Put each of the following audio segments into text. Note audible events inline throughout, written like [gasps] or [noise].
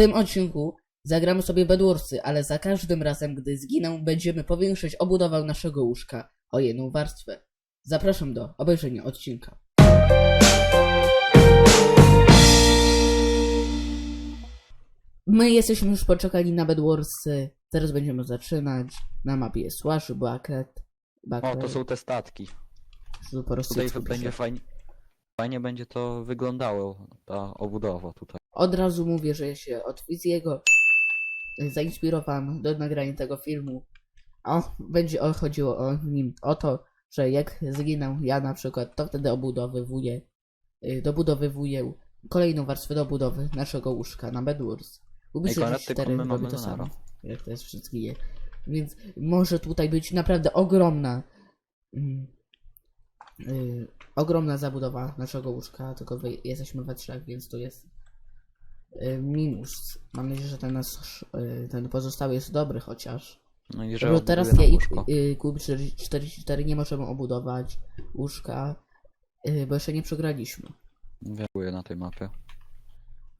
tym odcinku zagramy sobie Bedwarsy, ale za każdym razem, gdy zginę, będziemy powiększać obudowę naszego łóżka o jedną warstwę. Zapraszam do obejrzenia odcinka. My jesteśmy już poczekali na Bedwarsy. Teraz będziemy zaczynać. Na mapie jest Słash, Bucket. O, to są te statki. Prostu Tutaj będzie fajnie. Fajnie będzie to wyglądało, ta obudowa tutaj. Od razu mówię, że ja się od Fiziego zainspirowałem do nagrania tego filmu. O, będzie o, chodziło o nim o to, że jak zginę ja na przykład, to wtedy obudowywuję, y, dobudowywuję kolejną warstwę do budowy naszego łóżka na Bedwars. Lubię, Ej, że my robi to samo, jak to jest wszystkie. Więc może tutaj być naprawdę ogromna mm, y, ogromna zabudowa naszego łóżka, tylko jesteśmy we trzech, więc to jest minus. Mam nadzieję, że ten nasz, y, ten pozostały jest dobry chociaż. No i że Bo teraz ja i łóżko. y, Klub 44 nie możemy obudować łóżka, y, bo jeszcze nie przegraliśmy. Dziękuję na tej mapie.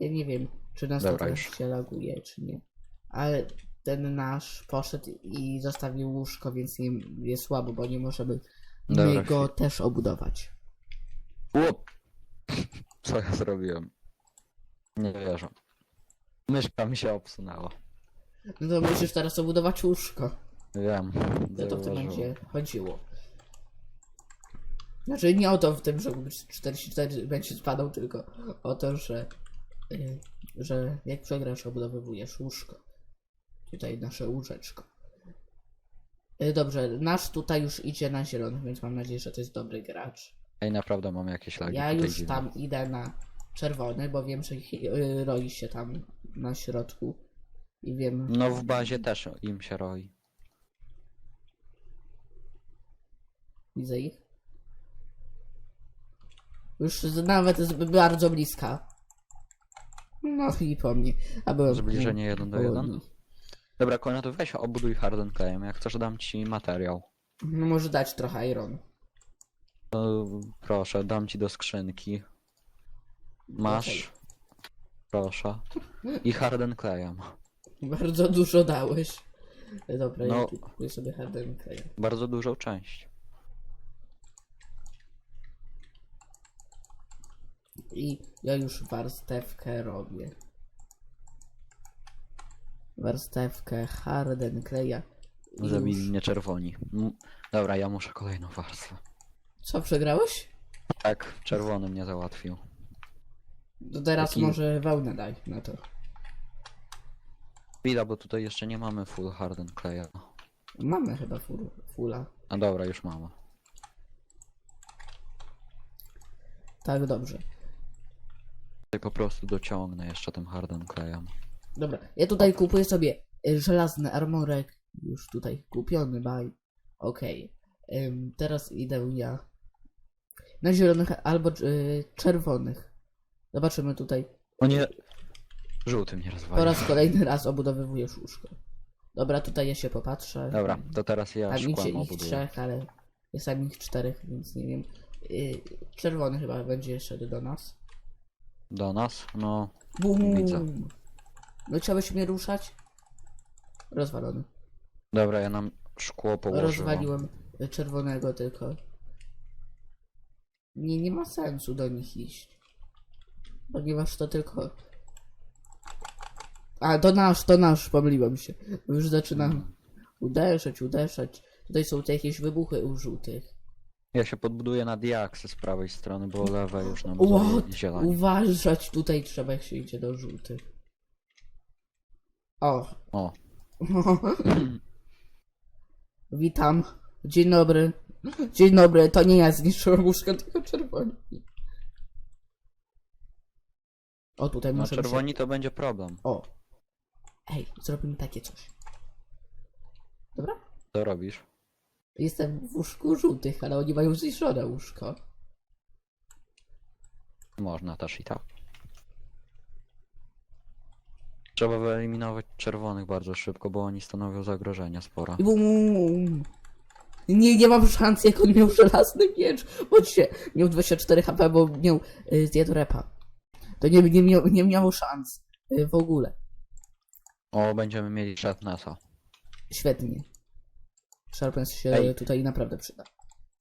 Ja nie wiem, czy nas Dobra, to się laguje, czy nie. Ale ten nasz poszedł i zostawił łóżko, więc nie jest słabo, bo nie możemy my Dobra, go chwil- też obudować. Łop! [laughs] Co ja zrobiłem? Nie wierzę. Myszka mi się obsunęła. No to musisz teraz obudować łóżko. Wiem. No to w tym zauważyłem. będzie chodziło. Znaczy nie o to w tym, że 44 będzie spadał, tylko o to, że, y, że jak przegrasz, obudowywujesz łóżko. Tutaj nasze łóżeczko. Y, Dobrze, nasz tutaj już idzie na zielonych, więc mam nadzieję, że to jest dobry gracz. Ej, naprawdę mam jakieś lagi Ja tutaj już dziwne. tam idę na czerwony, bo wiem, że ich, y, roi się tam na środku. I wiem, No w bazie też im się roi. Widzę ich. Już z- nawet z bardzo bliska. No i po mnie. A byłem Zbliżenie jeden do jeden. głodny. Dobra, Konrad, to weź obuduj harden klejem. Jak chcesz, dam ci materiał. No może dać trochę iron. To proszę, dam ci do skrzynki. Masz. Proszę. I harden klejem. Bardzo dużo dałeś. Dobra, ja No. tu kupuję sobie harden klejem. Bardzo dużą część. I ja już warstewkę robię. Warstewkę harden kleja. I Zabili już- mnie czerwoni. M- Dobra, ja muszę kolejną warstwę. Co, przegrałeś? Tak, czerwony mnie załatwił. To teraz Jaki- może wełnę daj na to. Chwila, bo tutaj jeszcze nie mamy full harden kleja. Mamy chyba fur, fula. A dobra, już mamy. Tak, dobrze. Tutaj po prostu dociągnę jeszcze tym harden klejem. Dobra, ja tutaj kupuję sobie y, żelazny armorek. Już tutaj kupiony, bye. Okej. Ym, teraz idę ja na zielonych albo y, czerwonych. Zobaczymy tutaj. O nie! Żółty mnie Po rozwalił. raz kolejny raz obudowywujesz łóżko. Dobra, tutaj ja się popatrzę. Dobra, to teraz ja Tam idzie szkłem ich obuduję. trzech, ale jest tam ich czterech, więc nie wiem. Y, czerwony chyba będzie szedł do nas. Do nas? No, Bum! Widzę. No chciałeś mnie ruszać? Rozwalony. dobra, ja nam szkło położyłem. Rozwaliłem czerwonego tylko. Nie, nie ma sensu do nich iść. Ponieważ to tylko... A, to nasz, to nasz, pomyliłem się. Już zaczynam uderzać, uderzać. Tutaj są te jakieś wybuchy u żółtych. Ja się podbuduję na diaksy z prawej strony, bo lewe już nam What? Uważać tutaj trzeba, jak się idzie do żółtych. O. O, [laughs] Witam. Dzień dobry. Dzień dobry, to nie ja zniszczyłem łóżko, tylko czerwoni. O, tutaj no muszę... czerwoni to będzie problem. O. Ej, zrobimy takie coś. Dobra? Co robisz? Jestem w łóżku żółtych, ale oni mają zniszczone łóżko. Można też i tak. Trzeba wyeliminować czerwonych bardzo szybko, bo oni stanowią zagrożenie. I bum. Nie, nie mam szans, jak on miał żelazny miecz. Chodźcie, miał 24 HP, bo miał y, zjadł repa. To nie, nie, miał, nie miało szans y, w ogóle. O, będziemy mieli Sharpnessa. Świetnie. Sharpness się Ej. tutaj naprawdę przyda.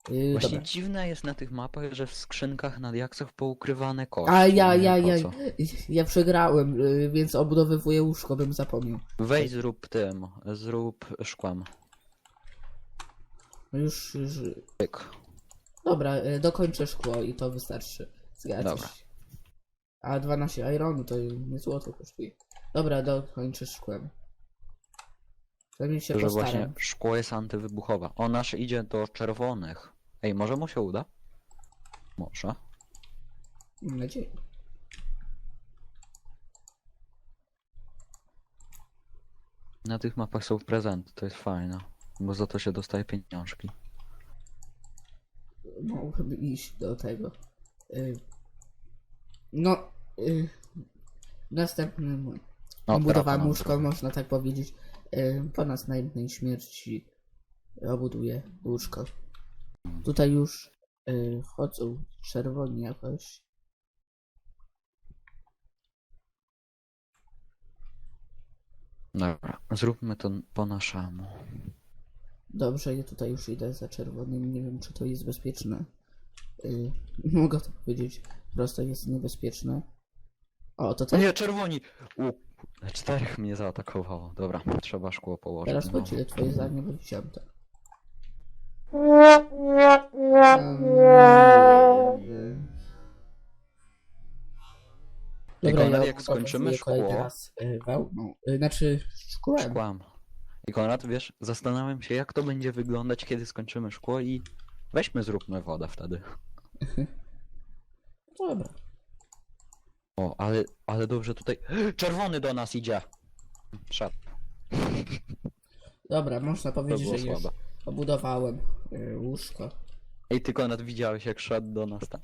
Yy, Właśnie dobra. dziwne jest na tych mapach, że w skrzynkach na diaksach poukrywane kości. A ja, nie ja, wiem po ja, co. ja przegrałem, yy, więc obudowywuję łóżko, bym zapomniał. Weź zrób tym, zrób szkłem. Już, już... Pyk. Dobra, yy, dokończę szkło i to wystarczy. Zgadza Dobra. się. A 12 ironu to nie złoto kosztuje. Dobra, dokończę szkłem. Przynajmniej się Że postaram. właśnie szkło jest antywybuchowe. O, nasz idzie do czerwonych. Ej, może mu się uda? Może. Mam nadzieję. Na tych mapach są prezenty, to jest fajne. Bo za to się dostaje pieniążki. Mogłoby iść do tego. Y, No, y, następnym No, obudowałem łóżko, można tak powiedzieć. Y, Po następnej śmierci obuduję łóżko. Tutaj już y, chodzą czerwoni jakoś. Dobra, zróbmy to po naszemu. Dobrze, ja tutaj już idę za czerwonym. Nie wiem, czy to jest bezpieczne. Y, Mogę to powiedzieć. Prosto jest niebezpieczne. O, to tak. nie, czerwoni! U, czterech mnie zaatakowało. Dobra, trzeba szkło położyć. Teraz znowu. podzielę twoje zdanie, bo widziałem to. I Konrad, jak skończymy szkło- Teraz, y, wełną. Y, znaczy szkłem. Szkłam. I Konrad, wiesz, zastanawiam się, jak to będzie wyglądać, kiedy skończymy szkło i weźmy, zróbmy wodę wtedy. Dobra. O, ale, ale dobrze tutaj... [gasps] Czerwony do nas idzie! Szat, Dobra, można powiedzieć, było że już słabe. obudowałem y, łóżko. Ej, ty Konrad widziałeś, jak szedł do nas tam?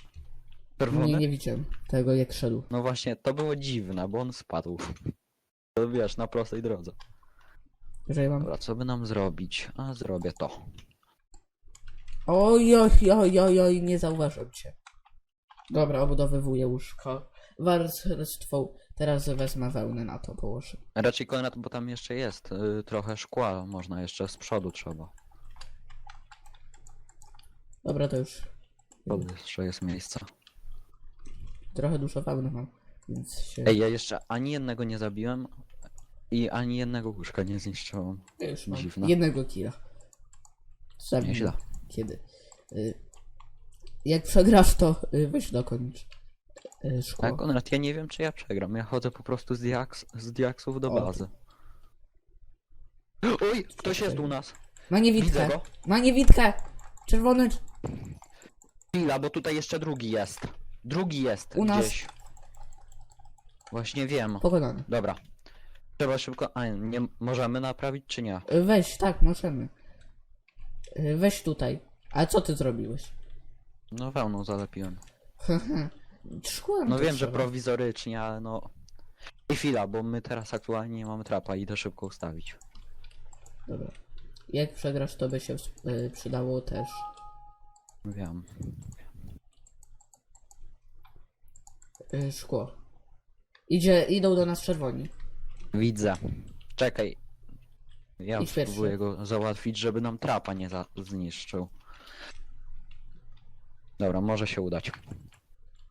Czerwony? Nie, nie widziałem tego jak szedł. No właśnie, to było dziwne, bo on spadł. [laughs] To wiesz, na prostej drodze. Mam... Dobra, co by nam zrobić? A, zrobię to. Oj, oj, oj, oj, oj, nie zauważyłem cię. Dobra, obudowywuję łóżko. Warstwą. Teraz wezmę wełnę na to położę. Raczej Konrad, bo tam jeszcze jest y, trochę szkła, można jeszcze z przodu trzeba. Dobra, to już przodu jeszcze jest miejsce. trochę dużo wełny mam, więc się... Ej, ja jeszcze ani jednego nie zabiłem i ani jednego łóżka nie zniszczyłem. Ja już mam dziwne. jednego killa. Zabiję. Nieźle. Kiedy? Y, jak przegrasz, to y, weź dokończ y, szkło. Tak, Konrad, ja nie wiem czy ja przegram. Ja chodzę po prostu z, diaks z diaksów do O. bazy. Oj, ktoś jest u nas. Ma Widzę niewidkę! go. Ma niewidkę! Czerwony... Chwila, bo tutaj jeszcze drugi jest. Drugi jest U nas. gdzieś. Właśnie wiem. Pokonany. Dobra. Trzeba szybko. A nie możemy naprawić czy nie? Weź, tak, możemy. Y, Weź tutaj. A co ty zrobiłeś? No wełną zalepiłem. [laughs] Szkłem No to wiem, że trzeba. prowizorycznie, ale no. I chwila, bo my teraz aktualnie nie mamy trapa, idę szybko ustawić. Dobra. Jak przegrasz, to by się y, przydało też. Wiem. Y, szkło. Idzie, idą do nas czerwoni. Widzę. Czekaj. Ja Idź pierwszy. spróbuję go załatwić, żeby nam trapa nie za zniszczył. Dobra, może się udać.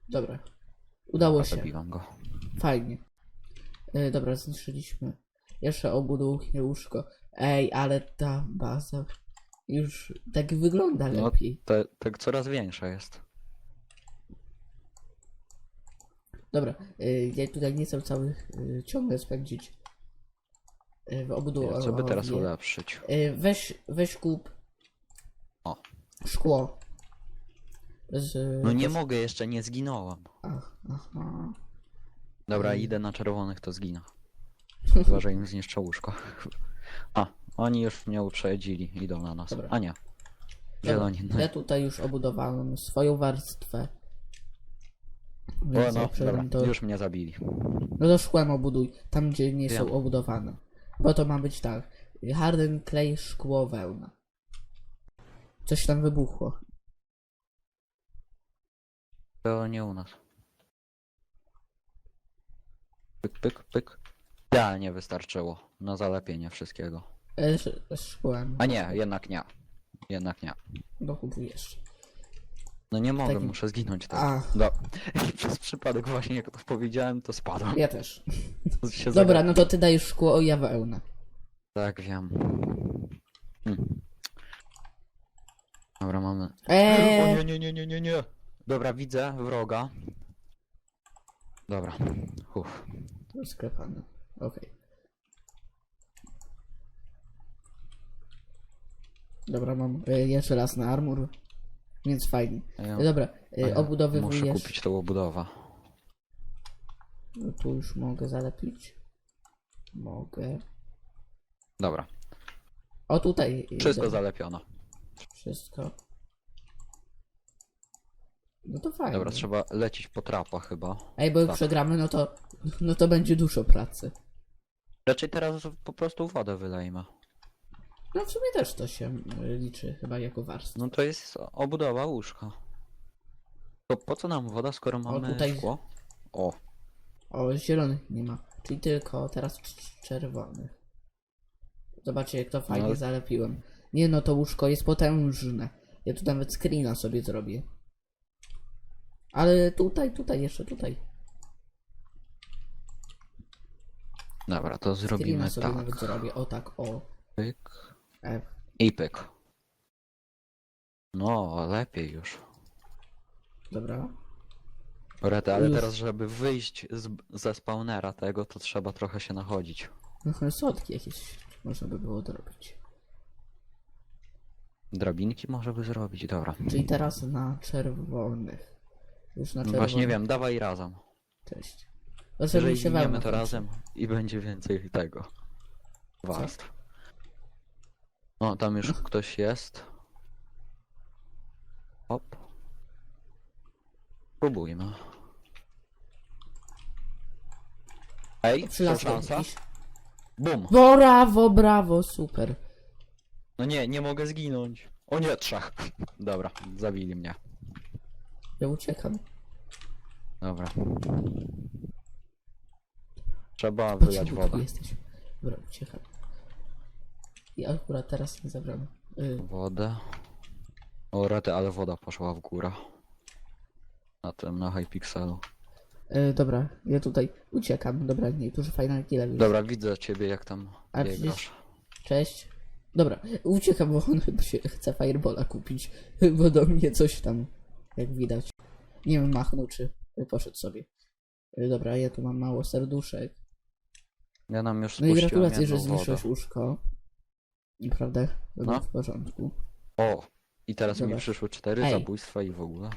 Dobra. Udało się. Zabiłam go. Fajnie. Y, dobra, zniszczyliśmy. Jeszcze obuduję łóżko. Ej, ale ta baza już tak wygląda No, lepiej. To tak coraz większa jest. Dobra, y, ja tutaj nie chcę cały y, ciągle spędzić w obudu. Co by teraz o- ulepszyć? Y, weź, weź kup O. szkło. Z, No nie z- mogę, jeszcze nie zginąłem. Ach, aha. Dobra, Mm. idę na czerwonych, to zginę. [laughs] Chyba, że im zniszczę łóżko. A, oni już mnie uprzedzili, idą na nas. Dobra. A nie. Zieloni. No. Ja tutaj już obudowałem swoją warstwę. O, Więc no, jak przegram, dobra, już mnie zabili. no to szkłem obuduj, tam gdzie nie są Wiem. obudowane. Bo to ma być tak. Harden, klej, szkło, wełna. Coś tam wybuchło. To nie u nas. Pyk, pyk, pyk. Idealnie wystarczyło na zalepienie wszystkiego. E, sz- szkłem. A nie, jednak nie. Jednak nie. Dokupuj jeszcze. No nie mogę, Takim- muszę zginąć tak. A, [laughs] Do... Przez przypadek właśnie jak to powiedziałem, to spadłem. ja też. [laughs] To się Dobra, no to ty dajesz szkło, o ja wełnę. Tak, wiem. Hmm. Dobra, mamy... O Eee, nie, nie, nie, nie, nie, nie. Dobra, widzę wroga. Dobra. Uff. sklepane. Okej. Dobra, mam e, jeszcze raz na armor. Więc fajnie. Ja, E, Dobra, a ja e, obudowywujesz. Muszę kupić tą obudowę. No tu już mogę zalepić. Mogę. Dobra. O tutaj. e, Wszystko dobra, zalepione. Wszystko. No to fajnie. Dobra, trzeba lecieć po trapa chyba. Ej, bo jak Tak. przegramy, no to, no to będzie dużo pracy. Raczej teraz po prostu wodę wylejmy. No w sumie też to się y, liczy chyba jako warstwa. No to jest obudowa łóżka. To po co nam woda, skoro mamy tutaj- szkło? O, O, zielonych nie ma. Czyli tylko teraz cz- czerwonych. Zobaczcie jak to fajnie No. zalepiłem. Nie no, to łóżko jest potężne. Ja tu nawet screena sobie zrobię. Ale tutaj, tutaj, jeszcze tutaj. dobra, to Screena zrobimy sobie tak. nawet zrobię. O tak, o. Pyk i pyk. No, lepiej już. dobra. Rety, ale Już. teraz, żeby wyjść z, ze spawnera tego, to trzeba trochę się nachodzić. Sodki jakieś można by było zrobić. Drabinki może by zrobić, dobra. Czyli teraz na czerwonych. Już na No czerwonych. Właśnie wiem, dawaj razem. Cześć. Znaczy, Jeżeli się wełna to razem i będzie więcej tego. Warstw. O, tam już ktoś jest. Hop. Próbujmy. Ej, Przylazł szansa? jakiś. Bum! Brawo, brawo, super. No nie, nie mogę zginąć. O nie, trzech. [laughs] Dobra, zabili mnie. Ja uciekam. Dobra. Trzeba Po wylać tu wodę. jesteś. Dobra, uciekam. I akurat teraz nie zabrałem. Y, Wodę. O rety, ale woda poszła w górę. Na tym, na Hypixelu. y, dobra, ja tutaj uciekam. Dobra, nie, już fajna killa. Dobra, widzę ciebie jak tam A biegasz. przecież- Cześć. Dobra, uciekam, bo on chyba [laughs] się chce Firebola kupić. [laughs] Bo do mnie coś tam, jak widać. Nie wiem, machnął czy poszedł sobie. Y, Dobra, ja tu mam mało serduszek. Ja nam już No i spuściłem gratulacje, że jedną wodę. zniszczyłeś łóżko. Było No. w porządku. O! I teraz mi Zobacz. przyszły cztery Ej. zabójstwa i w ogóle.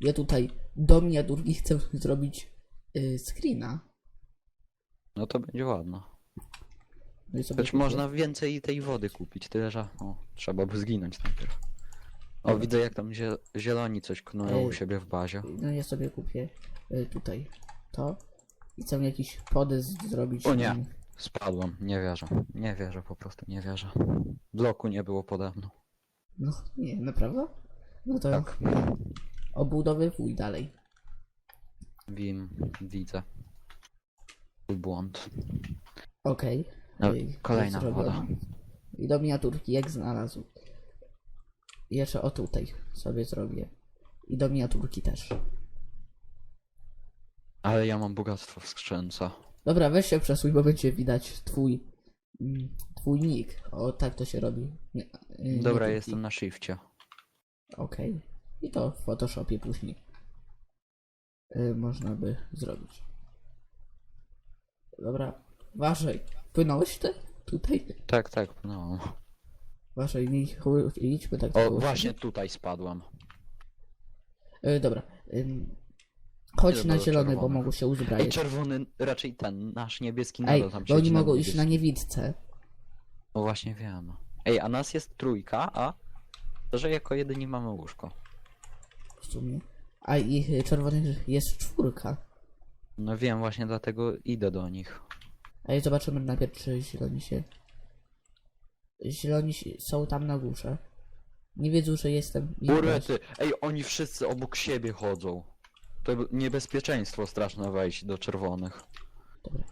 Ja tutaj do miniaturki chcę zrobić y, screena. No to będzie ładno. No i sobie Choć kupię. można więcej tej wody kupić, tyle że... O, trzeba by zginąć najpierw. O, widzę jak tam zie zieloni coś knują u Ej. siebie w bazie. No ja sobie kupię y, tutaj to. I chcę jakiś podest zrobić. O nie. Spadłem, nie wierzę. Nie wierzę, po prostu nie wierzę. Bloku nie było pode mną. No nie, naprawdę? No to Tak. obudowywuj dalej. Wim, widzę. Błąd. Okej. No, kolejna woda. I do miniaturki jak znalazł. I jeszcze o tutaj sobie zrobię. I do miniaturki też. Ale ja mam bogactwo w skrzynce. Dobra, weź się przesuń, bo będzie widać twój mm, twój nick. O, tak to się robi. Nie, y, Dobra, nie jestem na shifcie. Okej. I to w Photoshopie później y, można by zrobić. Dobra, uważaj. Płynąłeś ty? Tutaj? Tak, tak, no. Uważaj, nie idźmy tak O, tylko właśnie tutaj spadłem. Y, dobra. ym, chodź na zielony, bo mogą się Ej, uzbrajać. czerwony, raczej ten, nasz niebieski Ej, nadal tam bo oni siedzi mogą na iść na niewidce. No właśnie wiem. Ej, a nas jest trójka, a... To, że jako jedyni mamy łóżko. W sumie. A ich y, czerwonych jest czwórka. No wiem, właśnie dlatego idę do nich. Ej, zobaczymy najpierw, czy zieloni się... Zieloni się- są tam na górze. Nie wiedzą, że jestem... gość. Urety! Ej, oni wszyscy obok siebie chodzą. To niebezpieczeństwo straszne wejść do czerwonych. Dobra.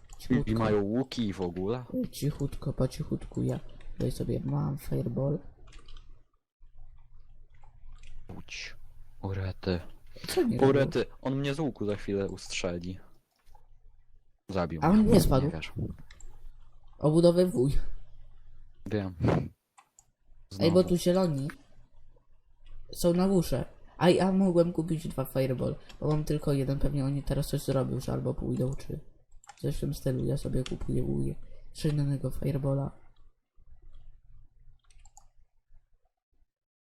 I mają łuki i w ogóle. Cichutko, po cichutku ja. Tutaj sobie mam fireball. Łódź. Urety. Co nie robił? Urety. On mnie z łuku za chwilę ustrzeli. Zabił A on mnie. nie spadł? wiesz. Obudowywuj. Wiem. Ej, bo Znowu. tu zieloni są na górze. A ja mogłem kupić dwa fireball, bo mam tylko jeden. Pewnie oni teraz coś zrobią, że albo pójdą, czy coś w tym stylu. Ja sobie kupuję uje. Jeszcze innego firebola.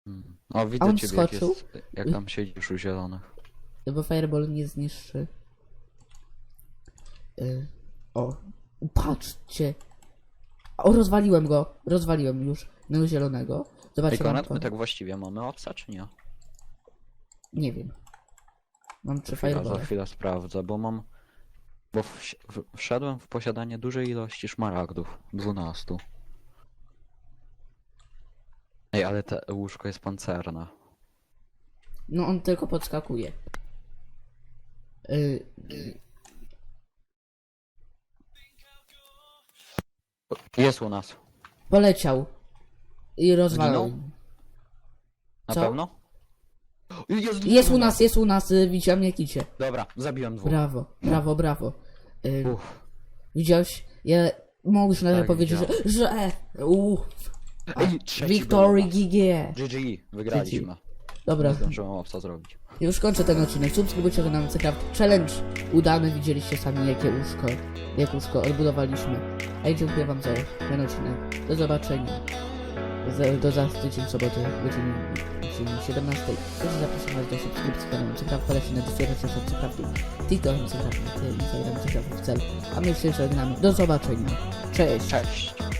Mm. O, widzę A on ciebie, jak, skoczył? jest, jak tam siedzisz u zielonych. Bo fireball nie zniszczy. Y, o, patrzcie. O, rozwaliłem go. Rozwaliłem już. No zielonego. Ej, Zobaczcie, mam Konrad, to. my tak właściwie mamy obsa, czy nie? Nie wiem. Mam trzy Za chwilę, za chwilę sprawdzę, bo mam... Bo wsi- w, wszedłem w posiadanie dużej ilości szmaragdów. 12. Ej, ale te łóżko jest pancerne. No on tylko podskakuje. Y, Jest u nas. poleciał. I rozwalał. Zginął? Na Co? pewno? Jest, Jest u nas, jest u nas, y, widziałem jak idzie. Dobra, zabiłem dwóch. Brawo, brawo, brawo. Y, Uff. widziałeś? Ja nawet Tak, powiedzieć, że, że uff. A, Ej, trzeci Victory był GG. GG, wygraliśmy. Dobra, zdążyłem obsa zrobić. już kończę ten odcinek. Subskrybujcie kanał Minecraft Challenge. Udany, widzieliście sami jakie łóżko, jak łóżko odbudowaliśmy. A i dziękuję wam za ten odcinek. Do zobaczenia. Do za tydzień soboty godzinie 17. Też zapraszam was do subskrypcji kanału Minecraft, polecam na Discordzie przez Minecraftu, TikTok Minecraft, Instagram w celu. A my się żegnamy. Do zobaczenia. Cześć. Cześć!